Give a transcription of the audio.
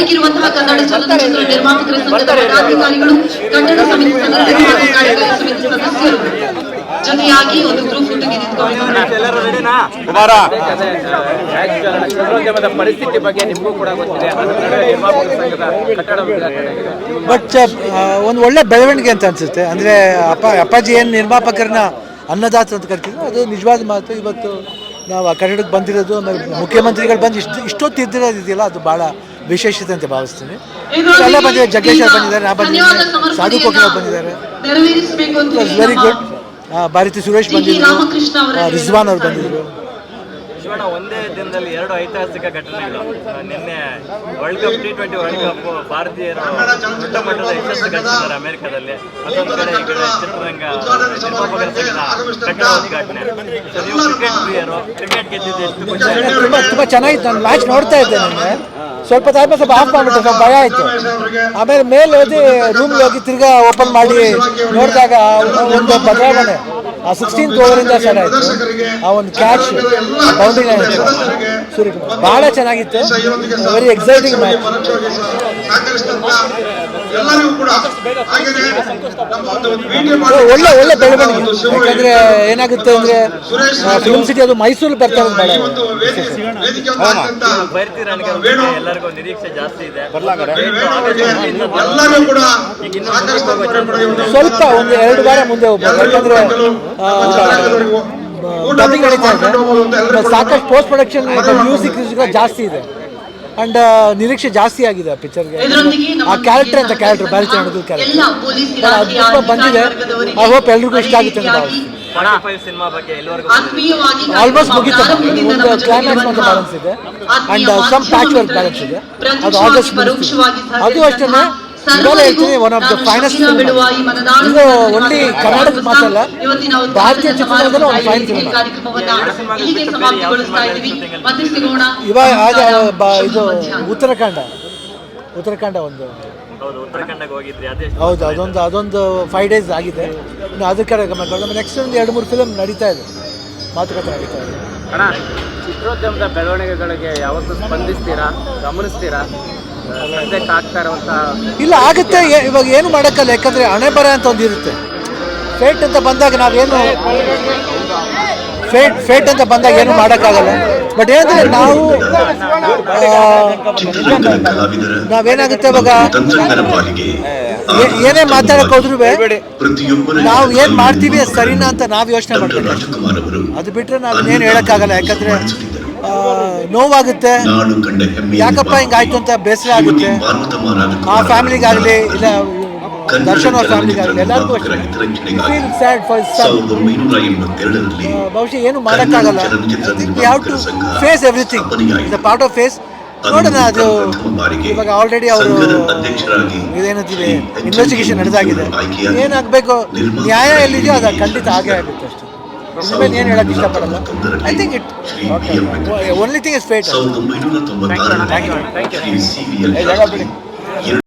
ಬದುಕಿರುವಂತಹ ಕನ್ನಡ ಚಲನಚಿತ್ರ ನಿರ್ಮಾಪಕರ ಸಂಘದ ಪದಾಧಿಕಾರಿಗಳು ಕನ್ನಡ ಸಮಿತಿ ಸಂಘದ ನಿರ್ಮಾಪಕ ಸಮಿತಿ ಸದಸ್ಯರು ಜೊತೆಯಾಗಿ ಒಂದು ಗ್ರೂಪ್ ಫೋಟೋಗೆ ನಿಂತ್ಕೊಂಡಿದ್ದಾರೆ. ಪರಿಸ್ಥಿತಿ ಬಗ್ಗೆ ನಿಮಗೂ ಕೂಡ ಗೊತ್ತಿದೆ. ಬಟ್ ಒಂದು ಒಳ್ಳೆ ಬೆಳವಣಿಗೆ ಅಂತ ಅನ್ಸುತ್ತೆ. ಅಂದ್ರೆ ಅಪ್ಪ ಅಪ್ಪಾಜಿ ಏನು ನಿರ್ಮಾಪಕರನ್ನ ಅನ್ನದಾತ ಅಂತ ಕರಿತಿದ್ರು ಅದು ನಿಜವಾದ ಮಾತು. ಇವತ್ತು ನಾವು ಆ ಕನ್ನಡಕ್ಕೆ ಬಂದಿರೋದು ಆಮೇಲೆ ಮುಖ್ಯಮಂತ್ರಿಗಳು ಬಂದು ಇಷ್ಟು ಇಷ್ಟೊತ್ತು ಇದ್ದಿರೋದಿದೆಯಲ್ಲ ಅದು ಭಾಳ ವಿಶೇಷತೆ ಅಂತ ಭಾವಿಸ್ತೀನಿ. ಎಲ್ಲ ಬಂದಿದ್ದಾರೆ ಜಗ್ಗೇಶ್ ಅವ್ರು ಬಂದಿದ್ದಾರೆ ನಾ ಬಂದಿದ್ದೀನಿ ಸಾಧು ಕೋಕಿಲ್ ಅವ್ರು ಬಂದಿದ್ದಾರೆ. It very good Bharathi Suresh ಬಂದಿದ್ರು. ರಿಜ್ವಾನ್ ಅವ್ರು ಬಂದಿದ್ರು. ಶಿವಣ್ಣ ಒಂದೇ ದಿನದಲ್ಲಿ ಎರಡು ಐತಿಹಾಸಿಕ ಘಟನೆಗಳು. ನಿನ್ನೆ world cup T twenty world cup ಭಾರತೀಯರು ದೊಡ್ಡ ಮಟ್ಟದ ಯಶಸ್ಸು ಗಳಿಸಿದ್ದಾರೆ ಅಮೆರಿಕದಲ್ಲಿ. ಮತ್ತೊಂದು ಕಡೆ ಈ ಕಡೆ ಚಿತ್ರರಂಗ ಕಟ್ಟಡ ಉದ್ಘಾಟನೆ So, ನೀವು ಕ್ರಿಕೆಟ್ ಪ್ರಿಯರು ಕ್ರಿಕೆಟ್ ಗೆದ್ದಿದ್ದು ಎಷ್ಟು ಖುಷಿ ತುಂಬ ಚೆನ್ನಾಗಿತ್ತು. ನಾನು ಮ್ಯಾಚ್ ನೋಡ್ತಾ ಇದ್ದೆ ನನಗೆ ಸ್ವಲ್ಪ ಟೈಮ್ ಸ್ವಲ್ಪ ಆಫ್ ಮಾಡಿಬಿಟ್ಟು, ಸ್ವಲ್ಪ ಭಯ ಆಯಿತು. ಆಮೇಲೆ ಮೇಲೆ ಹೋಗಿ ರೂಮ್ಗೆ ಹೋಗಿ ತಿರ್ಗಾ ಓಪನ್ ಮಾಡಿ ನೋಡಿದಾಗ ಒಂದು ಬದಲಾವಣೆ ಆ ಸಿಕ್ಸ್ಟೀನ್ ಓವರಿಂದ ಸ್ಟಾರ್ಟ್ ಆಯಿತು. ಆ ಒಂದು ಕ್ಯಾಚ್ ಬೌಂಡ್ರಿ ಸೂರ್ಯಕುಮಾರ್ ಭಾಳ ಚೆನ್ನಾಗಿತ್ತು. ವೆರಿ ಎಕ್ಸೈಟಿಂಗ್ ಮ್ಯಾಚ್ ಎಲ್ಲರಿಗೂ ಕೂಡ ಹಾಗೇನೆ ನಮ್ಮ ಒಂದು ವಿಡಿಯೋ ಒಳ್ಳೆ ಒಳ್ಳೆ ಬೆಳವಣಿಗೆ. ಯಾಕಂದ್ರೆ ಏನಾಗುತ್ತೆ ಅಂದ್ರೆ ಫಿಲ್ಮ್ ಸಿಟಿ ಅದು ಮೈಸೂರು ಬರ್ತಾ ಇರೋದು ಬೇಡ ಎಲ್ಲರಿಗೂ ನಿರೀಕ್ಷೆ ಜಾಸ್ತಿ ಇದೆ. ಸ್ವಲ್ಪ ಒಂದು ಎರಡು ವಾರ ಮುಂದೆ ಹೋಗ್ಬೋದು ಯಾಕಂದ್ರೆ ಸಾಕಷ್ಟು ಪೋಸ್ಟ್ ಪ್ರೊಡಕ್ಷನ್ ಮ್ಯೂಸಿಕ್ ಜಾಸ್ತಿ ಇದೆ. ಅಂಡ್ ನಿರೀಕ್ಷೆ ಜಾಸ್ತಿ ಆಗಿದೆ ಆ ಪಿಕ್ಚರ್ಗೆ ಆ ಕ್ಯಾರೆಕ್ಟರ್ ಅಂತ ಕ್ಯಾರೆಕ್ಟರ್ ಬ್ಯಾರಿ ಚೆನ್ನಾಗಿ ಕ್ಯಾರೆಕ್ಟರ್ ಬಂದಿದೆ. ಐ ಹೋಪ್ ಎಲ್ರಿಗೂ ಇಷ್ಟ ಆಗುತ್ತೆ ಅಂತ ಆಲ್ಮೋಸ್ಟ್ ಮುಗಿತು. ಪ್ರಾರಂಭದಿಂದ ಒಂದು ಕ್ಲೈಮ್ಯಾಕ್ಸ್ ಒಂದು ಬ್ಯಾಲೆನ್ಸ್ ಇದೆ. And some patch work balance ಇದೆ. ಅದು ಆಗಸ್ಟ್ ಅದು ಅಷ್ಟೇ ಹೇಳ್ತೀನಿ ಒನ್ ಆಫ್ ದ ಫೈನೆಸ್ಟ್ ಇದು ಒನ್ಲಿ ಕರ್ನಾಟಕ ಮಾತಲ್ಲ ಭಾರತೀಯ ಚಿತ್ರರಂಗದಲ್ಲೂ ಒಂದು ಫೈನ್ ಸಿನಿಮಾ ಇವಾಗ ಆಗ ಇದು ಉತ್ತರಾಖಂಡ. ಉತ್ತರಾಖಂಡ ಒಂದು. ಹೌದು ಅದೊಂದು ಅದೊಂದು ಫೈವ್ ಡೇಸ್ ಆಗಿದೆ. ಇನ್ನು ಅದ್ರ ಕಡೆ ಗಮನ ಕೊಡೋಣ. ನೆಕ್ಸ್ಟ್ ಒಂದು ಎರಡು ಮೂರು ಫಿಲಮ್ ನಡೀತಾ ಇದೆ. ಮಾತುಕತೆ ನಡೀತಾ ಇದೆ. ಅಣ್ಣ ಚಿತ್ರೋದ್ಯಮದ ಬೆಳವಣಿಗೆಗಳಿಗೆ ಯಾವತ್ತೂ ಸ್ಪಂದಿಸ್ತೀರಾ? ಗಮನಿಸ್ತೀರಾ? ಇಲ್ಲ ಆಗುತ್ತೆ. ಇವಾಗ ಏನು ಮಾಡೋಕ್ಕಲ್ಲ ಯಾಕಂದ್ರೆ ಹಣೆ ಬರ ಅಂತ ಒಂದು ಇರುತ್ತೆ. ಫೇಟ್ ಅಂತ ಬಂದಾಗ ನಾವೇನು ಫೇಟ್ ಫೇಟ್ ಅಂತ ಬಂದಾಗ ಏನು ಮಾಡೋಕ್ಕಾಗಲ್ಲ. ಬಟ್ ಏನಂದ್ರೆ ನಾವು ನಾವೇನಾಗುತ್ತೆ ಇವಾಗ? ಏನೇ ಮಾತಾಡಕ್ ಹೋದ್ರು ನಾವು ಏನ್ ಮಾಡ್ತೀವಿ ಸರಿನಾ ಅಂತ ನಾವು ಯೋಚನೆ ಮಾಡ್ತೀವಿ ಅದು ಬಿಟ್ರೆ ಆಗಲ್ಲ ಹೇಳಕ್ಕಾಗಲ್ಲ ಯಾಕಂದ್ರೆ ನೋವಾಗುತ್ತೆ. ಯಾಕಪ್ಪ ಹಿಂಗಾಯ್ತು ಅಂತ ಬೇಸರ ಆಗುತ್ತೆ. ಆ ಫ್ಯಾಮಿಲಿಗಾಗಲಿ ಇಲ್ಲ ದರ್ಶನ್ ಅವ್ರ ಫ್ಯಾಮಿಲಿಗಾಗಲಿ ಎಲ್ಲರಿಗೂ ಫೀಲ್ ಸ್ಯಾಡ್ ಫಾರ್ ಬಹುಶಃ ಏನು ಮಾಡೋಕ್ಕಾಗಲ್ಲ. To face everything is a part of face ನೋಡೋಣ ಅದು ಇವಾಗ ಆಲ್ರೆಡಿ ಅವರು ಇದೇನಂತೀವಿ ಇನ್ವೆಸ್ಟಿಗೇಷನ್ ನಡೆದಾಗಿದೆ. ಏನಾಗಬೇಕು? ನ್ಯಾಯ ಎಲ್ಲಿದೆಯೋ ಅದು ಖಂಡಿತ ಆಗೇ ಆಗುತ್ತೆ ಅಷ್ಟೇ. ಇನ್ಮೇಲೆ ಏನು ಹೇಳಕ್ಕೆ ಇಷ್ಟಪಡಲ್ಲ I think it only thing is fate ತೊಂಬತ್ತಾರರಲ್ಲಿ you see V L Shastri